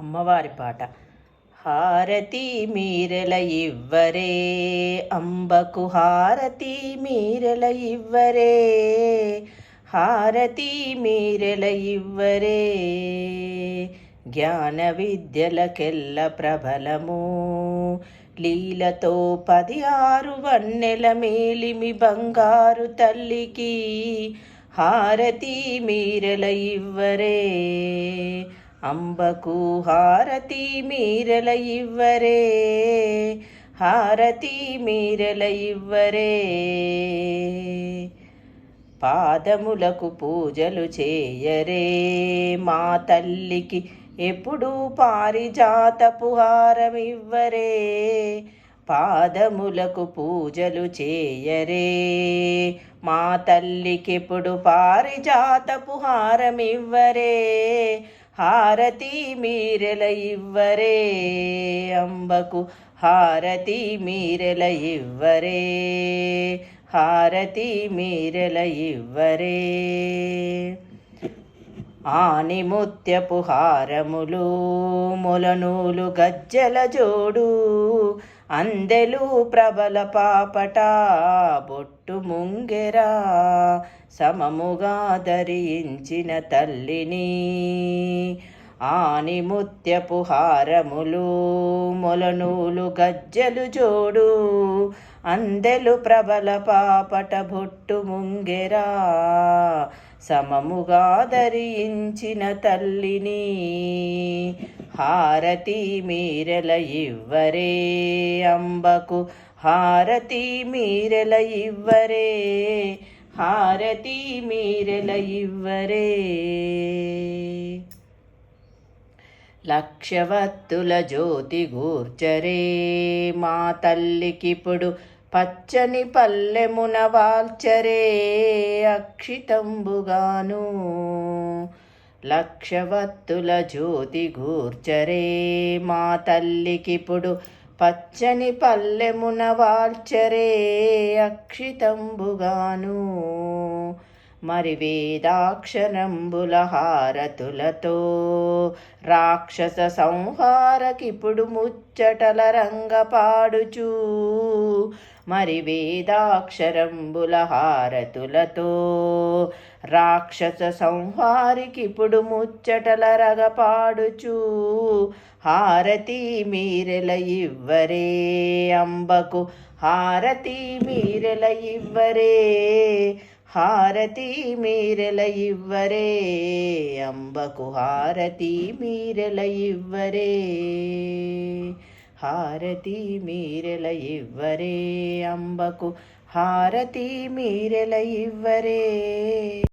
అమ్మవారి పాట. హారతి మీరెల ఇవ్వరే అంబకు హారతి మీరెల ఇవ్వరే హారతి మీరెల ఇవ్వరే. జ్ఞాన విద్యలకెల్ల ప్రబలము లీలతో పది ఆరు వన్నెల మేలిమి బంగారు తల్లికి హారతి మీరెల ఇవ్వరే. అంబకు హారతి మీరల ఇవ్వరే హారతి మీరల ఇవ్వరే. పాదములకు పూజలు చేయరే మా తల్లికి ఎప్పుడు పారిజాతపు హారమివ్వరే పాదములకు పూజలు చేయరే మా తల్లికెప్పుడు పారిజాతపు హారమివ్వరే హారతి మీరెల ఇవ్వరే అంబకు. హారతి మీరెల ఇవ్వరే హారతి మీరెల ఇవ్వరే. ఆనిముత్యపు హారములు మొలనూలు గజ్జల జోడు అందెలు ప్రబల పాపట బొట్టు ముంగెరా. సమముగా ధరించిన తల్లిని. ఆని ముత్యపు హారములు మొలనూలు గజ్జలు జోడు అందెలు ప్రబల పాపట బొట్టు ముంగెరా. సమముగా ధరించిన తల్లిని హారతి మీరెల ఇవ్వరే. అంబకు హారతి మీరెల ఇవ్వరే. హారతి మీరెల ఇవ్వరే. లక్షవత్తుల జ్యోతి గూర్చరే. మా తల్లికిప్పుడు పచ్చని పల్లెమున వాల్చరే. అక్షితంబుగాను లక్షవత్తుల జ్యోతి గూర్చరే. మా తల్లికిప్పుడు పచ్చని పల్లెమున వాల్చరే అక్షితంబుగాను. మరి వేదాక్షరంబుల హారతులతో రాక్షస సంహారకిప్పుడు ముచ్చటల రంగపాడుచూ మరి వేదాక్షరంబుల హారతులతో రాక్షస సంహారికిప్పుడు ముచ్చటల రగ హారతి మీరెల ఇవ్వరే అంబకు హారతి మీరెల ఇవ్వరే హారతి మీరెల ఇవ్వరే అంబకు హారతి మీరెల ఇవ్వరే. హారతి మీరెల ఇవ్వరే అంబకు. హారతి మీరెల ఇవ్వరే.